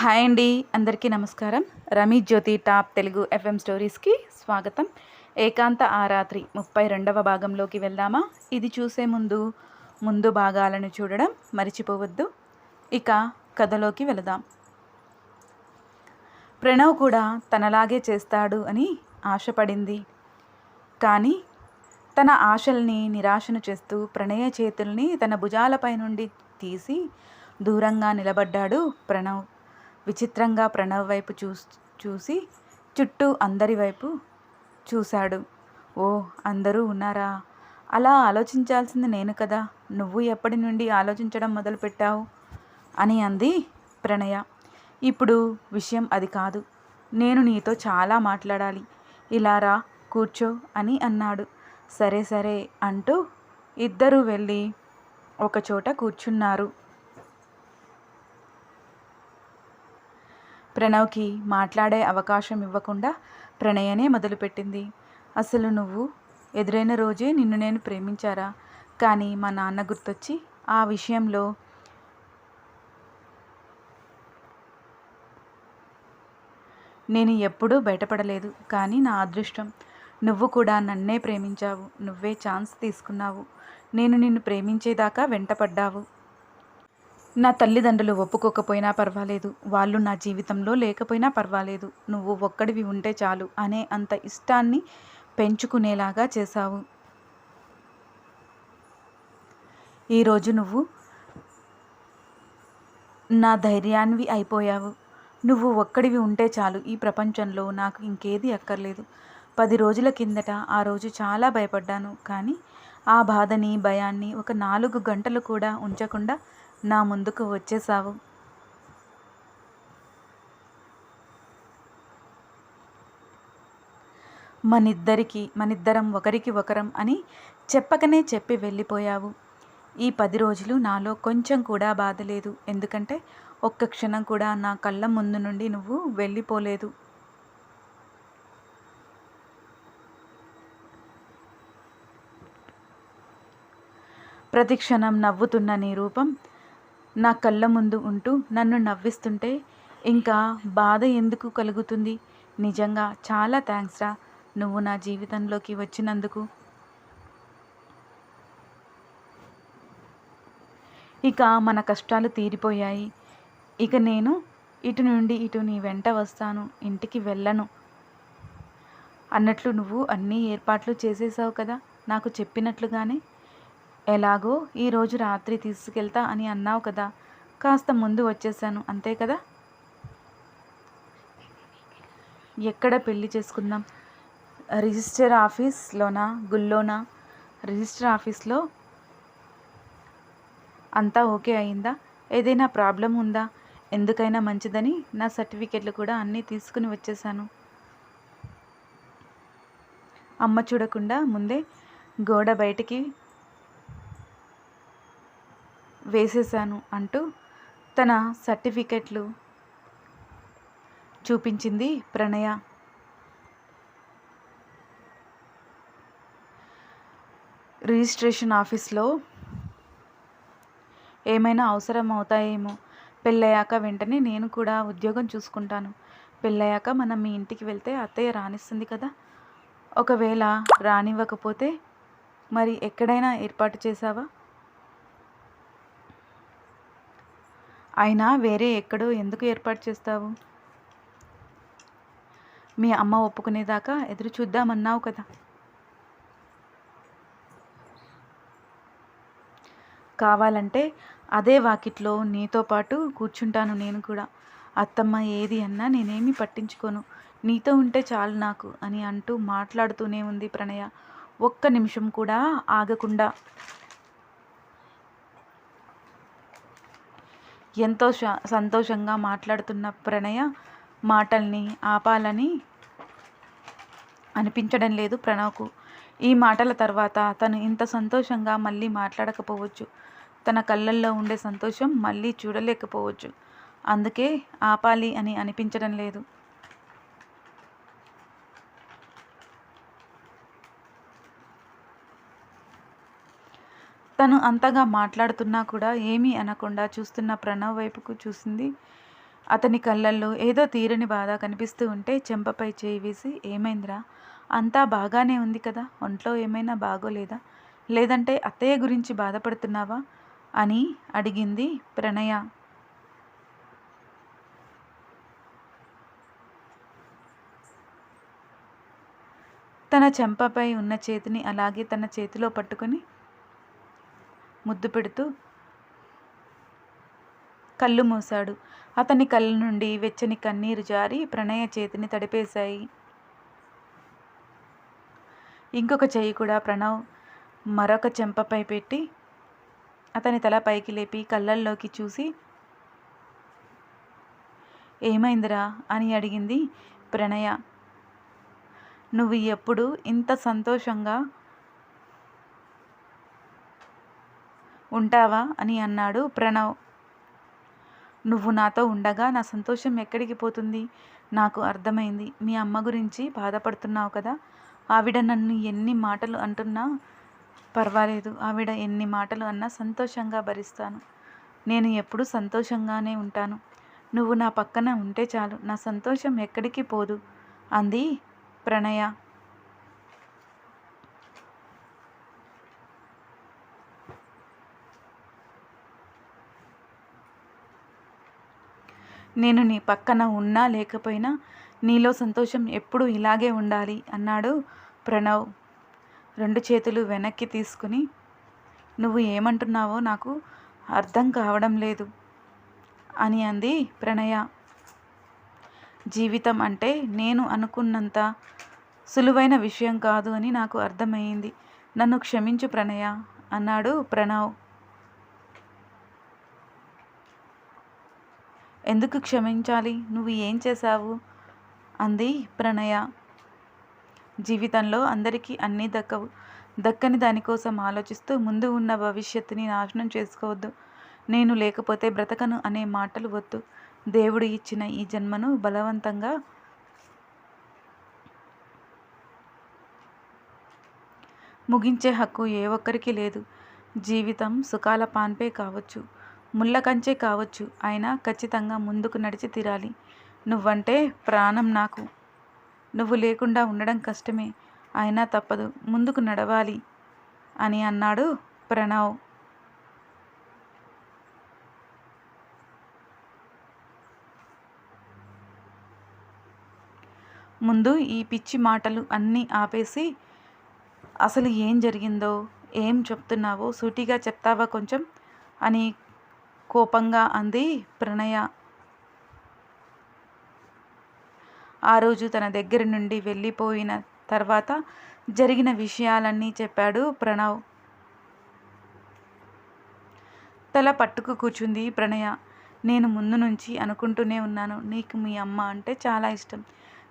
Hi అండి అందరికీ నమస్కారం. రమీ జ్యోతి టాప్ తెలుగు ఎఫ్ఎం స్టోరీస్కి స్వాగతం. ఏకాంత ఆ రాత్రి ముప్పై రెండవ భాగంలోకి వెళ్దామా? ఇది చూసే ముందు ముందు భాగాలను చూడడం మర్చిపోవద్దు. ఇక కథలోకి వెళదాం. ప్రణవ్ కూడా తనలాగే చేస్తాడు అని ఆశపడింది. కానీ తన ఆశల్ని నిరాశను చేస్తూ ప్రణయ చేతుల్ని తన భుజాలపై నుండి తీసి దూరంగా నిలబడ్డాడు ప్రణవ్. విచిత్రంగా ప్రణవ్ వైపు చూ చూసి చుట్టూ అందరి వైపు చూశాడు. ఓ అందరూ ఉన్నారా? అలా ఆలోచించాల్సింది నేను కదా. నువ్వు ఎప్పటి నుండి ఆలోచించడం మొదలుపెట్టావు? అని అంది ప్రణయ. ఇప్పుడు విషయం అది కాదు. నేను నీతో చాలా మాట్లాడాలి. ఇలా రా కూర్చో అని అన్నాడు. సరే సరే అంటూ ఇద్దరూ వెళ్ళి ఒకచోట కూర్చున్నారు. ప్రణవ్కి మాట్లాడే అవకాశం ఇవ్వకుండా ప్రణయనే మొదలుపెట్టింది. అసలు నువ్వు ఎదురైన రోజే నిన్ను నేను ప్రేమించారా? కానీ మా నాన్న గుర్తొచ్చి ఆ విషయంలో నేను ఎప్పుడూ బయటపడలేదు. కానీ నా అదృష్టం నువ్వు కూడా నన్నే ప్రేమించావు. నువ్వే ఛాన్స్ తీసుకున్నావు. నేను నిన్ను ప్రేమించేదాకా వెంటపడ్డావు. నా తల్లిదండ్రులు ఒప్పుకోకపోయినా పర్వాలేదు. వాళ్ళు నా జీవితంలో లేకపోయినా పర్వాలేదు. నువ్వు ఒక్కడివి ఉంటే చాలు అనే అంత ఇష్టాన్ని పెంచుకునేలాగా చేశావు. ఈరోజు నువ్వు నా ధైర్యాన్వి అయిపోయావు. నువ్వు ఒక్కడివి ఉంటే చాలు ఈ ప్రపంచంలో నాకు ఇంకేది అక్కర్లేదు. పది రోజుల కిందట ఆ రోజు చాలా భయపడ్డాను. కానీ ఆ బాధని భయాన్ని ఒక నాలుగు గంటలు కూడా ఉంచకుండా నా ముందుకు వచ్చేసావు మనిద్దరికి మనిద్దరం ఒకరికి ఒకరం అని చెప్పకనే చెప్పి వెళ్ళిపోయావు. ఈ పది రోజులు నాలో కొంచెం కూడా బాధ లేదు. ఎందుకంటే ఒక్క క్షణం కూడా నా కళ్ళ ముందు నుండి నువ్వు వెళ్ళిపోలేదు. ప్రతి క్షణం నవ్వుతున్న నీ రూపం నా కళ్ళ ముందు ఉంటూ నన్ను నవ్విస్తుంటే ఇంకా బాధ ఎందుకు కలుగుతుంది? నిజంగా చాలా థ్యాంక్స్ రా. నువ్వు నా జీవితంలోకి వచ్చినందుకు. ఇక మన కష్టాలు తీరిపోయాయి. ఇక నేను ఇటు నుండి ఇటు నీ వెంట వస్తాను. ఇంటికి వెళ్ళను. అన్నట్లు నువ్వు అన్ని ఏర్పాట్లు చేసేసావు కదా? నాకు చెప్పినట్లుగానే ఎలాగో ఈరోజు రాత్రి తీసుకెళ్తా అని అన్నావు కదా. కాస్త ముందు వచ్చేసాను అంతే కదా? ఎక్కడ పెళ్ళి చేసుకుందాం? రిజిస్టర్ ఆఫీస్లోనా? గుళ్ళోనా? రిజిస్టర్ ఆఫీస్లో? అంతా ఓకే అయిందా? ఏదైనా ప్రాబ్లం ఉందా? ఎందుకైనా మంచిదని నా సర్టిఫికెట్లు కూడా అన్నీ తీసుకుని వచ్చేసాను అమ్మ చూడకుండా ముందే గోడ బయటికి వేసేసాను అంటూ తన సర్టిఫికెట్లు చూపించింది ప్రణయ. రిజిస్ట్రేషన్ ఆఫీస్లో ఏమైనా అవసరం అవుతాయేమో పెళ్ళయ్యాక వెంటనే నేను కూడా ఉద్యోగం చూసుకుంటాను. పెళ్ళయ్యాక మనం మీ ఇంటికి వెళ్తే అత్తయ్య రానిస్తుంది కదా. ఒకవేళ రానివ్వకపోతే మరి ఎక్కడైనా ఏర్పాటు చేసావా అయినా వేరే ఎక్కడో ఎందుకు ఏర్పాటు చేస్తావు? మీ అమ్మ ఒప్పుకునేదాకా ఎదురు చూద్దామన్నావు కదా. కావాలంటే అదే వాకిట్లో నీతో పాటు కూర్చుంటాను నేను కూడా. అత్తమ్మ ఏది అన్నా నేనేమి పట్టించుకోను. నీతో ఉంటే చాలు నాకు అని అంటూ మాట్లాడుతూనే ఉంది ప్రణయ. ఒక్క నిమిషం కూడా ఆగకుండా ఎంతో సంతోషంగా మాట్లాడుతున్న ప్రణయ మాటల్ని ఆపాలని అనిపించడం లేదు ప్రణవ్కు. ఈ మాటల తర్వాత తను ఇంత సంతోషంగా మళ్ళీ మాట్లాడకపోవచ్చు. తన కళ్ళల్లో ఉండే సంతోషం మళ్ళీ చూడలేకపోవచ్చు. అందుకే ఆపాలి అని అనిపించడం లేదు. తను అంతగా మాట్లాడుతున్నా కూడా ఏమీ అనకుండా చూస్తున్న ప్రణవ్ వైపుకు చూసింది. అతని కళ్ళల్లో ఏదో తీరని బాధ కనిపిస్తూ ఉంటే చెంపపై చేయి వేసి ఏమైందిరా? అంతా బాగానే ఉంది కదా? ఒంట్లో ఏమైనా బాగోలేదా? లేదంటే అత్తయ్య గురించి బాధపడుతున్నావా? అని అడిగింది ప్రణయ. తన చెంపపై ఉన్న చేతిని అలాగే తన చేతిలో పట్టుకొని ముద్దు పెడుతూ కళ్ళు మూశాడు. అతని కళ్ళ నుండి వెచ్చని కన్నీరు జారి ప్రణయ చేతిని తడిపేశాయి. ఇంకొక చెయ్యి కూడా ప్రణవ్ మరొక చెంపపై పెట్టి అతని తల పైకి లేపి కళ్ళల్లోకి చూసి ఏమైందిరా? అని అడిగింది ప్రణయ. నువ్వు ఎప్పుడు ఇంత సంతోషంగా ఉంటావా అని అన్నాడు ప్రణవ్. నువ్వు నాతో ఉండగా నా సంతోషం ఎక్కడికి పోతుంది? నాకు అర్థమైంది. మీ అమ్మ గురించి బాధపడుతున్నావు కదా? ఆవిడ నన్ను ఎన్ని మాటలు అంటున్నా పర్వాలేదు. ఆవిడ ఎన్ని మాటలు అన్నా సంతోషంగా భరిస్తాను. నేను ఎప్పుడు సంతోషంగానే ఉంటాను. నువ్వు నా పక్కన ఉంటే చాలు. నా సంతోషం ఎక్కడికి పోదు. అంది ప్రణయ. నేను నీ పక్కన ఉన్నా లేకపోయినా నీలో సంతోషం ఎప్పుడు ఇలాగే ఉండాలి అన్నాడు ప్రణవ్. రెండు చేతులు వెనక్కి తీసుకుని నువ్వు ఏమంటున్నావో నాకు అర్థం కావడం లేదు అని అంది ప్రణయ. జీవితం అంటే నేను అనుకున్నంత సులువైన విషయం కాదు అని నాకు అర్థమైంది. నన్ను క్షమించు ప్రణయ అన్నాడు ప్రణవ్. ఎందుకు క్షమించాలి? నువ్వు ఏం చేశావు? అంది ప్రణయ. జీవితంలో అందరికీ అన్నీ దక్కవు. దక్కని దానికోసం ఆలోచిస్తూ ముందు ఉన్న భవిష్యత్తుని నాశనం చేసుకోవద్దు. నేను లేకపోతే బ్రతకను అనే మాటలు వద్దు. దేవుడు ఇచ్చిన ఈ జన్మను బలవంతంగా ముగించే హక్కు ఏ ఒక్కరికి లేదు. జీవితం సుఖాల పాన్పే కావచ్చు. ముళ్ళ కంచే కావచ్చు. అయినా ఖచ్చితంగా ముందుకు నడిచి తీరాలి. నువ్వంటే ప్రాణం నాకు. నువ్వు లేకుండా ఉండడం కష్టమే. అయినా తప్పదు. ముందుకు నడవాలి అని అన్నాడు ప్రణవ్. ముందు ఈ పిచ్చి మాటలు అన్నీ ఆపేసి అసలు ఏం జరిగిందో? ఏం చెప్తున్నావో? సూటిగా చెప్తావా కొంచెం? అని కోపంగా అంది ప్రణయ. ఆ రోజు తన దగ్గర నుండి వెళ్ళిపోయిన తర్వాత జరిగిన విషయాలన్నీ చెప్పాడు ప్రణవ్. తల పట్టుకు కూర్చుంది ప్రణయ. నేను ముందు నుంచి అనుకుంటూనే ఉన్నాను. నీకు మీ అమ్మ అంటే చాలా ఇష్టం.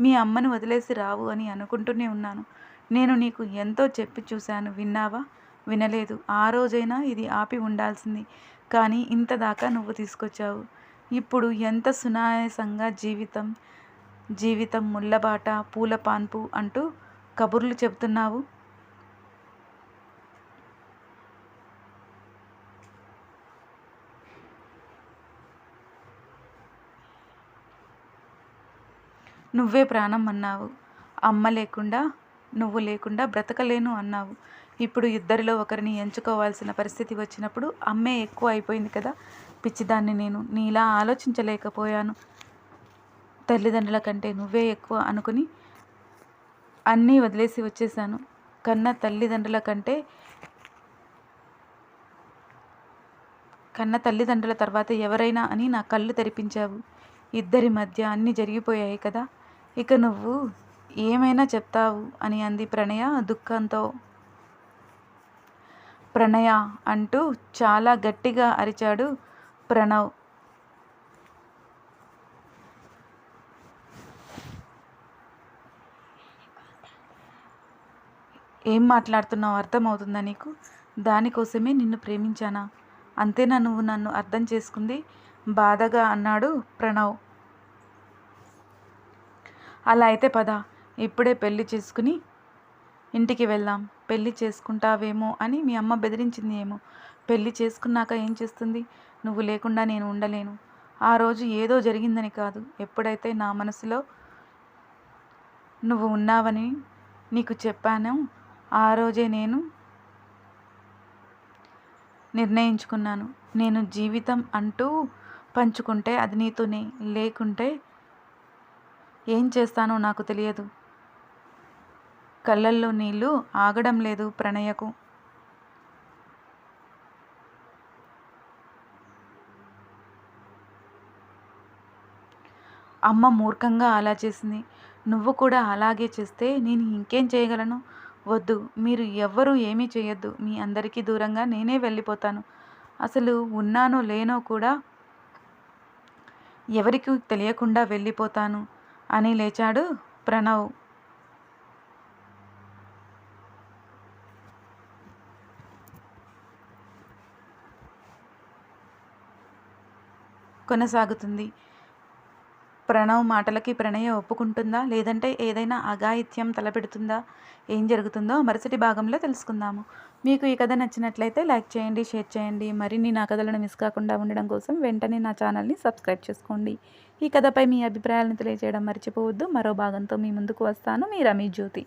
మీ అమ్మను వదిలేసి రావు అని అనుకుంటూనే ఉన్నాను. నేను నీకు ఎంతో చెప్పి చూశాను. విన్నావా? వినలేదు. ఆ రోజైనా ఇది ఆపి ఉండాల్సింది. కానీ ఇంత దాకా నువ్వు తీసుకొచ్చావు. ఇప్పుడు ఎంత సునాయాసంగా జీవితం జీవితం ముళ్ళబాట పూల పాన్పు అంటూ కబుర్లు చెబుతున్నావు? నువ్వే ప్రాణం అన్నావు. అమ్మ లేకుండా నువ్వు లేకుండా బ్రతకలేను అన్నావు. ఇప్పుడు ఇద్దరిలో ఒకరిని ఎంచుకోవాల్సిన పరిస్థితి వచ్చినప్పుడు అమ్మే ఎక్కువ అయిపోయింది కదా. పిచ్చిదాన్ని నేను నీలా ఆలోచించలేకపోయాను. తల్లిదండ్రుల కంటే నువ్వే ఎక్కువ అనుకుని అన్నీ వదిలేసి వచ్చేసాను కన్న తల్లిదండ్రుల కంటే కన్న తల్లిదండ్రుల తర్వాత ఎవరైనా అని నా కళ్ళు తెరిపించావు. ఇద్దరి మధ్య అన్నీ జరిగిపోయాయి కదా. ఇక నువ్వు ఏమైనా చెప్తావు అని అంది ప్రణయ దుఃఖంతో. ప్రణయ అంటూ చాలా గట్టిగా అరిచాడు ప్రణవ్. ఏం మాట్లాడుతున్నావు? అర్థమవుతుందా నీకు? దానికోసమే నిన్ను ప్రేమించానా? అంతేనా నువ్వు నన్ను అర్థం చేసుకుంది? బాధగా అన్నాడు ప్రణవ్. అలా అయితే పద ఇప్పుడే పెళ్ళి చేసుకుని ఇంటికి వెళ్దాం. పెళ్ళి చేసుకుంటావేమో అని మీ అమ్మ బెదిరించింది ఏమో. పెళ్ళి చేసుకున్నాక ఏం చేస్తుంది? నువ్వు లేకుండా నేను ఉండలేను. ఆ రోజు ఏదో జరిగిందని కాదు. ఎప్పుడైతే నా మనసులో నువ్వు ఉన్నావని నీకు చెప్పాను ఆ రోజే నేను నిర్ణయించుకున్నాను. నేను జీవితం అంటూ పంచుకుంటే అది నీతోనే. లేకుంటే ఏం చేస్తానో నాకు తెలియదు. కళ్ళల్లో నీళ్ళు ఆగడం లేదు ప్రణయకు. అమ్మ మూర్ఖంగా అలా చేసింది. నువ్వు కూడా అలాగే చేస్తే నేను ఇంకేం చేయగలను? వద్దు మీరు ఎవ్వరూ ఏమీ చేయొద్దు. మీ అందరికీ దూరంగా నేనే వెళ్ళిపోతాను. అసలు ఉన్నానో లేనో కూడా ఎవరికి తెలియకుండా వెళ్ళిపోతాను అని లేచాడు ప్రణవ్. కొనసాగుతుంది. ప్రణవ్ మాటలకి ప్రణయ ఒప్పుకుంటుందా? లేదంటే ఏదైనా అఘాయిత్యం తలపెడుతుందా? ఏం జరుగుతుందో మరుసటి భాగంలో తెలుసుకుందాము. మీకు ఈ కథ నచ్చినట్లయితే లైక్ చేయండి షేర్ చేయండి. మరిన్ని నా కథలను మిస్ కాకుండా ఉండడం కోసం వెంటనే నా ఛానల్ని సబ్స్క్రైబ్ చేసుకోండి. ఈ కథపై మీ అభిప్రాయాలను తెలియజేయడం మర్చిపోవద్దు. మరో భాగంతో మీ ముందుకు వస్తాను. మీ రమీ జ్యోతి.